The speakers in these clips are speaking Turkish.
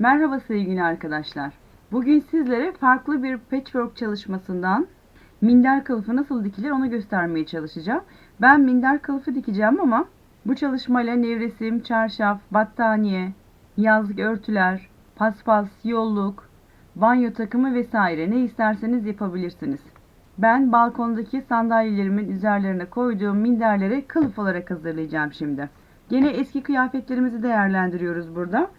Merhaba sevgili arkadaşlar. Bugün sizlere farklı bir patchwork çalışmasından minder kılıfı nasıl dikilir onu göstermeye çalışacağım. Ben minder kılıfı dikeceğim ama bu çalışmayla nevresim, çarşaf, battaniye, yazlık örtüler, paspas, yolluk, banyo takımı vesaire ne isterseniz yapabilirsiniz. Ben balkondaki sandalyelerimin üzerlerine koyduğum minderleri kılıf olarak hazırlayacağım şimdi. Gene eski kıyafetlerimizi değerlendiriyoruz burada.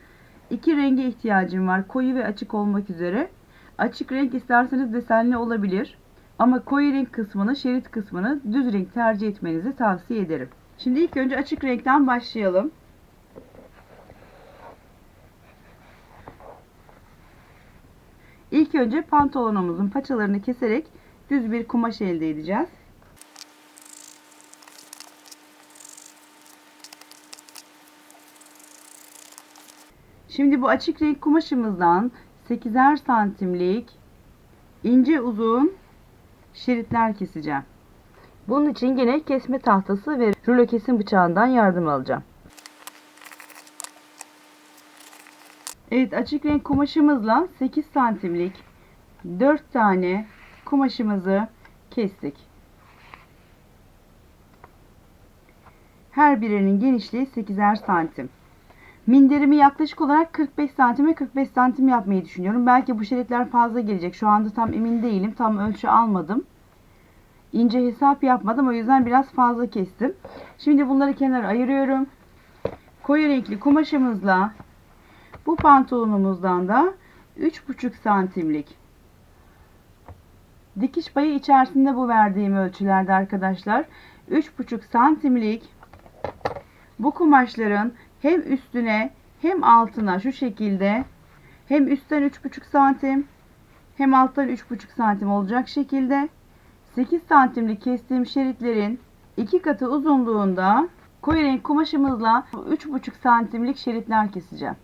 İki renge ihtiyacım var. Koyu ve açık olmak üzere. Açık renk isterseniz desenli olabilir. Ama koyu renk kısmını, şerit kısmını düz renk tercih etmenizi tavsiye ederim. Şimdi ilk önce açık renkten başlayalım. İlk önce pantolonumuzun paçalarını keserek düz bir kumaş elde edeceğiz. Şimdi bu açık renk kumaşımızdan 8'er santimlik ince uzun şeritler keseceğim. Bunun için yine kesme tahtası ve rulo kesim bıçağından yardım alacağım. Evet açık renk kumaşımızla 8 santimlik 4 tane kumaşımızı kestik. Her birinin genişliği 8'er santim. Minderimi yaklaşık olarak 45 santime 45 santim yapmayı düşünüyorum. Belki bu şeritler fazla gelecek. Şu anda tam emin değilim. Tam ölçü almadım. İnce hesap yapmadım. O yüzden biraz fazla kestim. Şimdi bunları kenara ayırıyorum. Koyu renkli kumaşımızla bu pantolonumuzdan da 3,5 santimlik dikiş payı içerisinde bu verdiğim ölçülerde arkadaşlar. 3,5 santimlik bu kumaşların hem üstüne hem altına şu şekilde hem üstten 3,5 santim hem alttan 3,5 santim olacak şekilde 8 santimlik kestiğim şeritlerin iki katı uzunluğunda koyu renk kumaşımızla 3,5 santimlik şeritler keseceğim.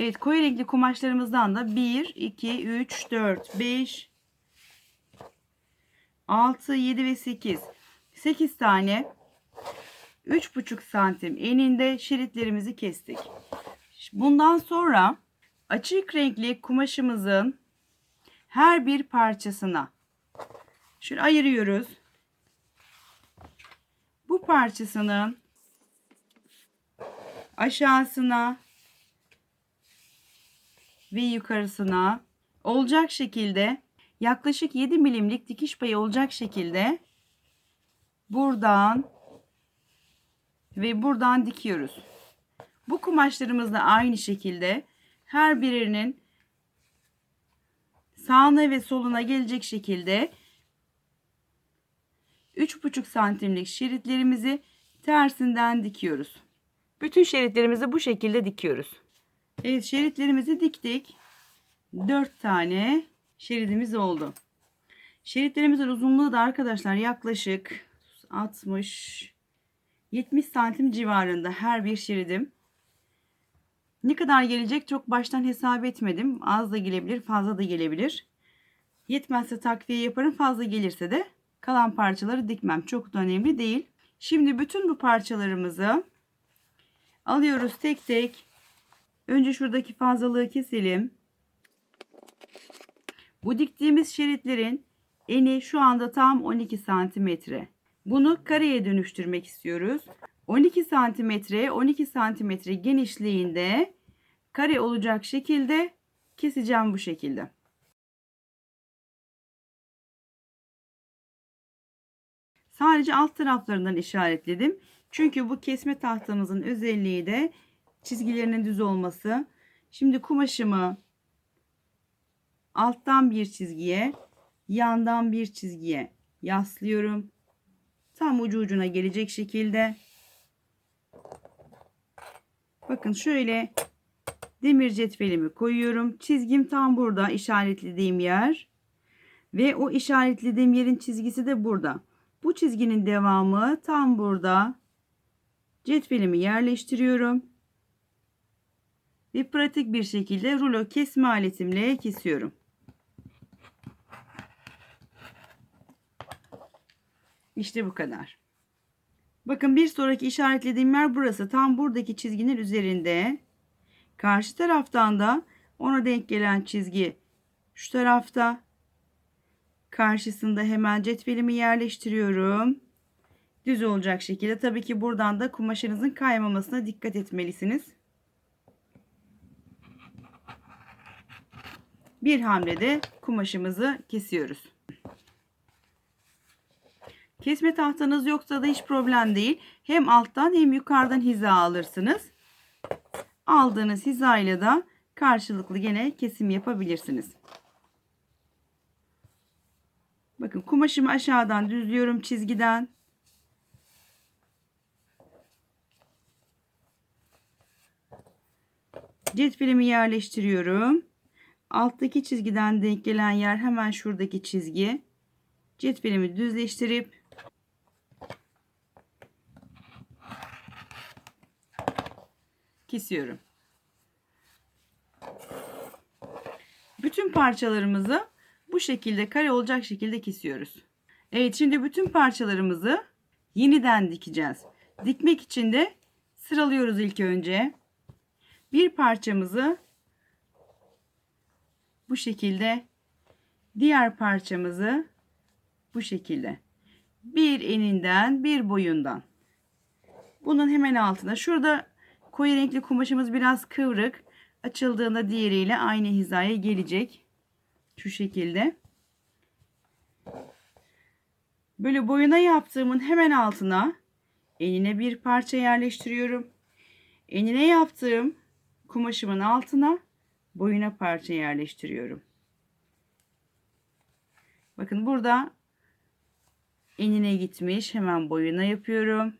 Evet koyu renkli kumaşlarımızdan da 1, 2, 3, 4, 5, 6, 7 ve 8. 8 tane 3,5 santim eninde şeritlerimizi kestik. Bundan sonra açık renkli kumaşımızın her bir parçasına şöyle ayırıyoruz. Bu parçasının aşağısına ve yukarısına olacak şekilde yaklaşık 7 milimlik dikiş payı olacak şekilde buradan ve buradan dikiyoruz. Bu kumaşlarımız da aynı şekilde her birinin sağına ve soluna gelecek şekilde 3,5 santimlik şeritlerimizi tersinden dikiyoruz. Bütün şeritlerimizi bu şekilde dikiyoruz. Evet şeritlerimizi diktik. 4 tane şeridimiz oldu. Şeritlerimizin uzunluğu da arkadaşlar yaklaşık 60 70 santim civarında her bir şeridim. Ne kadar gelecek çok baştan hesap etmedim. Az da gelebilir, fazla da gelebilir. Yetmezse takviye yaparım. Fazla gelirse de kalan parçaları dikmem. Çok da önemli değil. Şimdi bütün bu parçalarımızı alıyoruz tek tek Önce şuradaki fazlalığı keselim. Bu diktiğimiz şeritlerin eni şu anda tam 12 santimetre. Bunu kareye dönüştürmek istiyoruz. 12 santimetre 12 santimetre genişliğinde kare olacak şekilde keseceğim bu şekilde. Sadece alt taraflarından işaretledim. Çünkü bu kesme tahtamızın özelliği de çizgilerinin düz olması. Şimdi kumaşımı alttan bir çizgiye, yandan bir çizgiye yaslıyorum. Tam ucu ucuna gelecek şekilde. Bakın şöyle demir cetvelimi koyuyorum. Çizgim tam burada işaretlediğim yer. Ve o işaretlediğim yerin çizgisi de burada. Bu çizginin devamı tam burada. Cetvelimi yerleştiriyorum. Ve pratik bir şekilde rulo kesme aletimle kesiyorum. İşte bu kadar. Bakın bir sonraki işaretlediğim yer burası. Tam buradaki çizginin üzerinde. Karşı taraftan da ona denk gelen çizgi şu tarafta. Karşısında hemen cetvelimi yerleştiriyorum. Düz olacak şekilde. Tabii ki buradan da kumaşınızın kaymamasına dikkat etmelisiniz. Bir hamlede kumaşımızı kesiyoruz. Kesme tahtanız yoksa da hiç problem değil. Hem alttan hem yukarıdan hiza alırsınız. Aldığınız hizayla da karşılıklı gene kesim yapabilirsiniz. Bakın kumaşımı aşağıdan düzlüyorum çizgiden. Cetvelimi yerleştiriyorum. Alttaki çizgiden denk gelen yer hemen şuradaki çizgi. Cetvelimi düzleştirip kesiyorum. Bütün parçalarımızı bu şekilde kare olacak şekilde kesiyoruz. Evet şimdi bütün parçalarımızı yeniden dikeceğiz. Dikmek için de sıralıyoruz ilk önce. Bir parçamızı bu şekilde diğer parçamızı bu şekilde. Bir eninden bir boyundan. Bunun hemen altına. Şurada koyu renkli kumaşımız biraz kıvrık. Açıldığında diğeriyle aynı hizaya gelecek. Şu şekilde. Böyle boyuna yaptığımın hemen altına enine bir parça yerleştiriyorum. Enine yaptığım kumaşımın altına boyuna parça yerleştiriyorum. Bakın burada enine gitmiş. Hemen boyuna yapıyorum.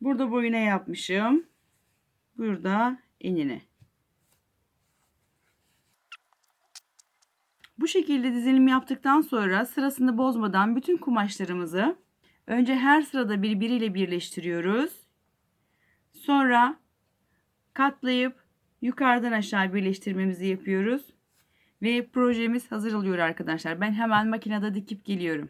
Burada boyuna yapmışım. Burada enine. Bu şekilde dizilim yaptıktan sonra sırasını bozmadan bütün kumaşlarımızı önce her sırada birbiriyle birleştiriyoruz. Sonra katlayıp yukarıdan aşağı birleştirmemizi yapıyoruz. Ve projemiz hazır oluyor arkadaşlar. Ben hemen makinede dikip geliyorum.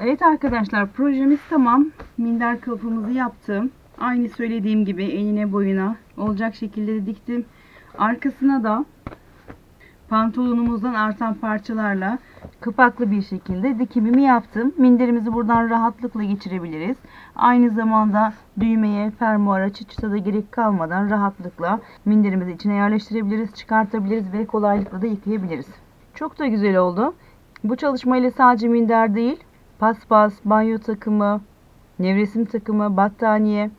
Evet arkadaşlar projemiz tamam. Minder kılıfımızı yaptım. Aynı söylediğim gibi enine boyuna olacak şekilde de diktim. Arkasına da pantolonumuzdan artan parçalarla kapaklı bir şekilde dikimimi yaptım. Minderimizi buradan rahatlıkla geçirebiliriz. Aynı zamanda düğmeye, fermuara, çıçıta da gerek kalmadan rahatlıkla minderimizi içine yerleştirebiliriz, çıkartabiliriz ve kolaylıkla da yıkayabiliriz. Çok da güzel oldu. Bu çalışmayla sadece minder değil, paspas, banyo takımı, nevresim takımı, battaniye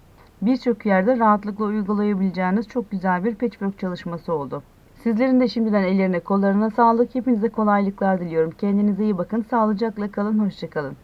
birçok yerde rahatlıkla uygulayabileceğiniz çok güzel bir patchwork çalışması oldu. Sizlerin de şimdiden ellerine kollarına sağlık. Hepinize kolaylıklar diliyorum. Kendinize iyi bakın. Sağlıcakla kalın. Hoşçakalın.